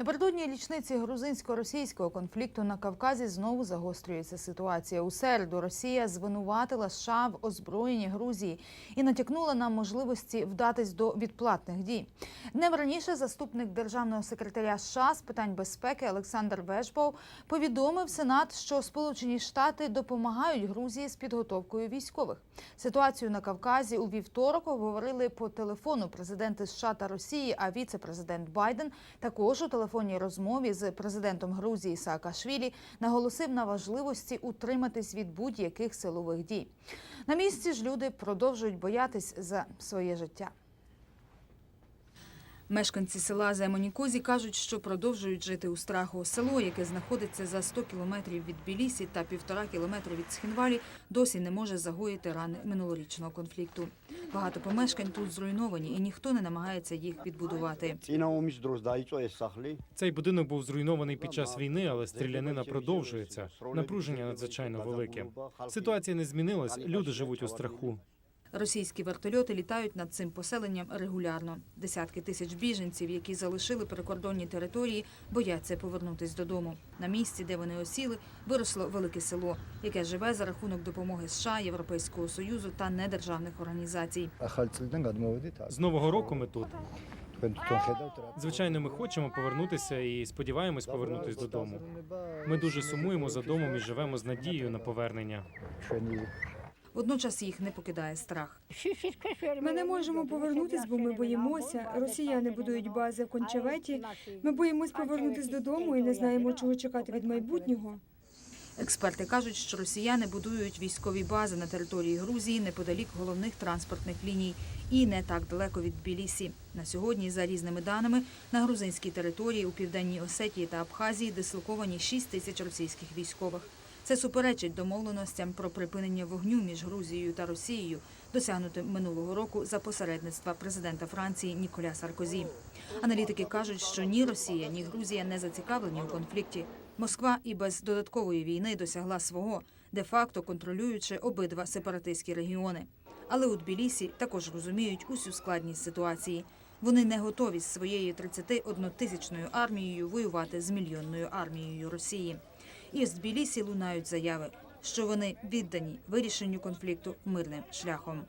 Напередодні річниці грузинсько-російського конфлікту на Кавказі знову загострюється ситуація. У середу Росія звинуватила США в озброєнні Грузії і натякнула на можливості вдатись до відплатних дій. Днем раніше заступник державного секретаря США з питань безпеки Олександр Вешбов повідомив Сенат, що Сполучені Штати допомагають Грузії з підготовкою військових. Ситуацію на Кавказі у вівторок обговорили по телефону президенти США та Росії, а віце-президент Байден також у телефонній розмові з президентом Грузії Саакашвілі наголосив на важливості утриматись від будь-яких силових дій. На місці ж люди продовжують боятись за своє життя. Мешканці села Земонікозі кажуть, що продовжують жити у страху. Село, яке знаходиться за 100 кілометрів від Білісі та півтора кілометра від Схінвалі, досі не може загоїти рани минулорічного конфлікту. Багато помешкань тут зруйновані, і ніхто не намагається їх відбудувати. Цей будинок був зруйнований під час війни, але стрілянина продовжується. Напруження надзвичайно велике. Ситуація не змінилась. Люди живуть у страху. Російські вертольоти літають над цим поселенням регулярно. Десятки тисяч біженців, які залишили прикордонні території, бояться повернутись додому. На місці, де вони осіли, виросло велике село, яке живе за рахунок допомоги США, Європейського союзу та недержавних організацій. з нового року ми тут. Звичайно, ми хочемо повернутися і сподіваємось повернутися додому. Ми дуже сумуємо за домом і живемо з надією на повернення. Водночас їх не покидає страх. Ми не можемо повернутися, бо ми боїмося. Росіяни будують бази в кончаветі. Ми боїмось повернутись додому і не знаємо, чого чекати від майбутнього. Експерти кажуть, що росіяни будують військові бази на території Грузії неподалік головних транспортних ліній і не так далеко від Білісі. На сьогодні, за різними даними, на грузинській території у південній Осетії та Абхазії дислоковані 6 тисяч російських військових. Це суперечить домовленостям про припинення вогню між Грузією та Росією, досягнутим минулого року за посередництва президента Франції Ніколя Саркозі. Аналітики кажуть, що ні Росія, ні Грузія не зацікавлені у конфлікті. Москва і без додаткової війни досягла свого, де-факто контролюючи обидва сепаратистські регіони. Але у Тбілісі також розуміють усю складність ситуації. Вони не готові з своєю 31-тисячною армією воювати з мільйонною армією Росії. І з Тбілісі лунають заяви, що вони віддані вирішенню конфлікту мирним шляхом.